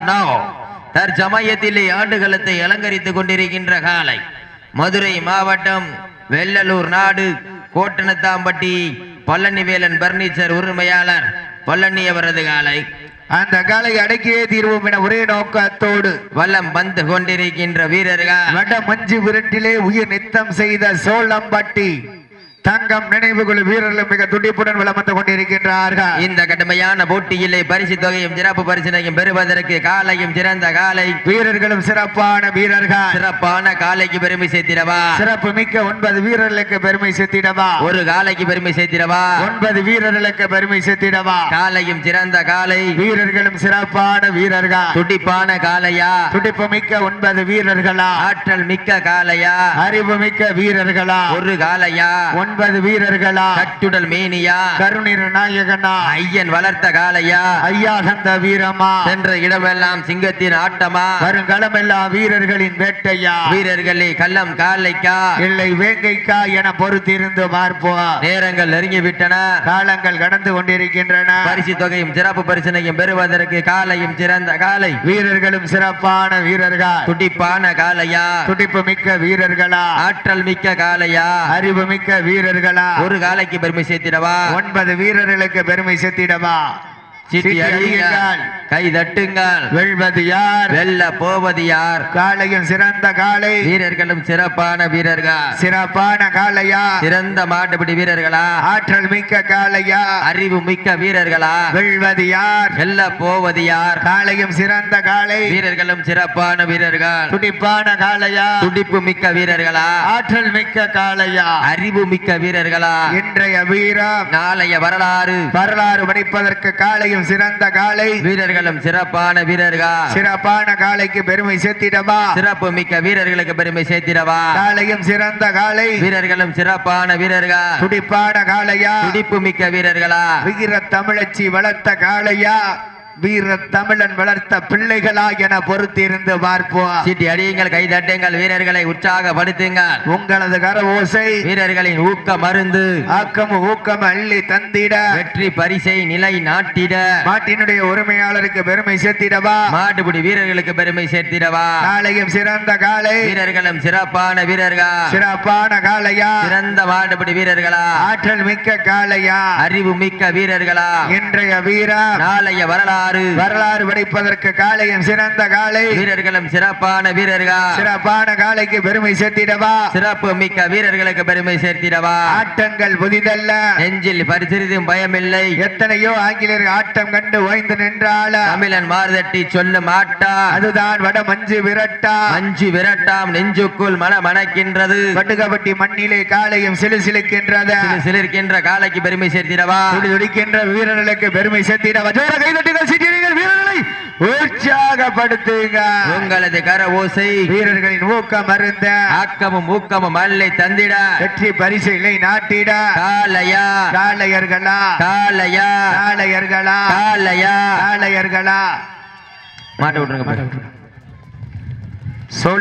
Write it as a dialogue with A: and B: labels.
A: now தற்சமயத்திலே ஆண்டுகளத்தை அலங்கரித்துக் கொண்டிருக்கின்ற காலை. மதுரை மாவட்டம் வெள்ளலூர் நாடு கோட்டனத்தாம்பட்டி பழனிவேலன் பர்னிச்சர் உரிமையாளர் பழனி அவரது காலை.
B: அந்த காலை அடக்கியே தீர்வோம் என ஒரே நோக்கத்தோடு
A: வல்லம் வந்து கொண்டிருக்கின்ற வீரர்கள்.
B: வட மஞ்சு விரட்டிலே உயிர் நித்தம் செய்த சோளம்பட்டி தங்கம் நினைவுகுழு வீரர்கள் மிக துடிப்புடன் வந்து கொண்டிருக்கின்றார்கள்.
A: இந்த கடுமையான போட்டியிலே பரிசு தொகையும் சிறப்பு பரிசினையும் பெறுவதற்கு காலையும் சிறந்த காலை.
B: வீரர்களும் சிறப்பான வீரர்கள்.
A: சிறப்பான காலைக்கு பெருமை சேர்த்திடவா?
B: சிறப்பு மிக்க ஒன்பது வீரர்களுக்கு பெருமை சேர்த்திடவா?
A: ஒரு காலைக்கு பெருமை சேர்த்திடவா?
B: ஒன்பது வீரர்களுக்கு பெருமை சேர்த்திடவா?
A: காலையும் சிறந்த காலை.
B: வீரர்களும் சிறப்பான வீரர்கள்.
A: துடிப்பான காலையா?
B: துடிப்பு மிக்க ஒன்பது வீரர்களா?
A: ஆற்றல் மிக்க காலையா?
B: அறிவு மிக்க வீரர்களா?
A: ஒரு காலையா?
B: ஒன்பது வீரர்களா?
A: கட்டுடல் மேனியா?
B: கருணீர் நாயகனா?
A: ஐயன் வளர்த்த காலையா
B: ஐயா கந்த வீரமா?
A: சென்ற இடமெல்லாம் சிங்கத்தின் ஆட்டமா?
B: வருங்களமெல்லாம் வீரர்களின் வேட்டையா?
A: வீரர்களே கள்ளம் காலைக்கா?
B: இல்லை வேங்கைக்கா என பொறுத்திருந்து பார்ப்போம்
A: நேரங்கள் நெருங்கி விட்டன
B: காலங்கள் கடந்து கொண்டிருக்கின்றன.
A: பரிசு தொகையும் சிறப்பு பரிசனையும் பெறுவதற்கு காலையும் சிறந்த காலை
B: வீரர்களும் சிறப்பான வீரர்கள்.
A: துடிப்பான காலையா
B: துடிப்பு மிக்க வீரர்களா?
A: ஆற்றல் மிக்க காலையா
B: அறிவு மிக்க வீரர்களா?
A: ஒரு காலைக்கு பெருமை சேர்த்திடவா?
B: ஒன்பது வீரர்களுக்கு பெருமை சேர்த்திடவா?
A: சீட்டி அடியுங்கள்.
B: அடியுங்கள்.
A: கை தட்டுங்கள்.
B: வெல்வது யார்?
A: வெல்ல போவது யார்?
B: காளையும் சிறந்த காளை.
A: வீரர்களும் சிறப்பான வீரர்கள்.
B: சிறப்பான காளையா?
A: சிறந்த மாட்டுப்பிடி வீரர்களா?
B: ஆற்றல் மிக்க காளையா?
A: அறிவு மிக்க வீரர்களா?
B: வெல்வது யார்?
A: வெல்ல போவது யார்?
B: காளையும் சிறந்த காளை.
A: வீரர்களும் சிறப்பான வீரர்கள்.
B: துடிப்பான காளையா?
A: துடிப்பு மிக்க வீரர்களா?
B: ஆற்றல் மிக்க காளையா?
A: அறிவு மிக்க வீரர்களா?
B: இன்றைய வீரம்.
A: நாளைய வரலாறு.
B: வரலாறு படிப்பதற்கு காளையும் சிறந்த காளை
A: வீரர்களும் சிறப்பான வீரர்கள்?
B: சிறப்பான காளைக்கு பெருமை சேர்த்திடவா?
A: சிறப்பு மிக்க வீரர்களுக்கு பெருமை சேர்த்திடவா?
B: காளையும் சிறந்த காளை
A: வீரர்களும் சிறப்பான வீரர்கள்?
B: துடிப்பான காளையா
A: துடிப்பு மிக்க வீரர்களா?
B: வீர தமிழச்சி வளர்த்த காளையா வீர தமிழன் வளர்த்த பிள்ளைகளா என பொறுத்திருந்து பார்ப்போம்.
A: சீட்டி அடியுங்கள் கை தட்டுங்கள் வீரர்களை உற்சாகப்படுத்துங்கள்
B: உங்களது கர ஓசை
A: வீரர்களின் ஊக்க மருந்து
B: ஆக்கம் ஊக்கம் அள்ளி தந்திட.
A: வெற்றி பரிசை நிலை நாட்டிட.
B: மாட்டினுடைய உரிமையாளருக்கு பெருமை சேர்த்திடவா?
A: மாட்டுப்பிடி வீரர்களுக்கு பெருமை சேர்த்திடவா?
B: காளையும் சிறந்த காளை.
A: வீரர்களும் சிறப்பான வீரர்கள்?
B: சிறப்பான காளையா?
A: சிறந்த மாட்டுப்பிடி வீரர்களா?
B: ஆற்றல் மிக்க காளையா?
A: அறிவு மிக்க வீரர்களா?
B: இன்றைய வீரம்
A: நாளைய வரலாறு
B: வரலாறு. படைப்பதற்கு காளையும் சிறந்த காளை.
A: வீரர்களும் சிறப்பான வீரர்கள்.
B: சிறப்பான காளைக்கு பெருமை சேர்த்திடவா?
A: சிறப்பு மிக்க வீரர்களுக்கு பெருமை சேர்த்திடவா?
B: ஆட்டங்கள் புதிதல்ல.
A: நெஞ்சில் பரிசிறிதும் பயமில்லை.
B: எத்தனையோ ஆங்கிலேயர் ஆட்டம் கண்டு ஓய்ந்து நின்றால
A: தமிழன் மார்தட்டி சொல்ல மாட்டா
B: அதுதான் வட மஞ்சு விரட்டா.
A: மஞ்சு விரட்டாம் நெஞ்சுக்குள் மன மணக்கின்றது.
B: வட்டுகப்பட்டி மண்ணிலே காளையும் சிலு சிலுக்கின்றது.
A: சிலு சிலிர்க்கின்ற காலைக்கு பெருமை சேர்த்திடவா?
B: துடி துடிக்கின்ற வீரர்களுக்கு பெருமை சேர்த்திடவா? ஜோர கைதட்டுகள் உற்சாகப்படுத்துங்க.
A: உங்களது கர ஓசை
B: வீரர்களின் ஊக்கம் அருந்த.
A: ஆக்கமும் ஊக்கமும் அல்லை தந்திட.
B: வெற்றி பரிசைகளை நாட்டிட.
A: காலையா
B: காளையர்களா.
A: காலையா
B: காளையர்களா.
A: காலையா
B: காளையர்களா.
A: மாட்ட விட்டுருங்க.
B: சொல்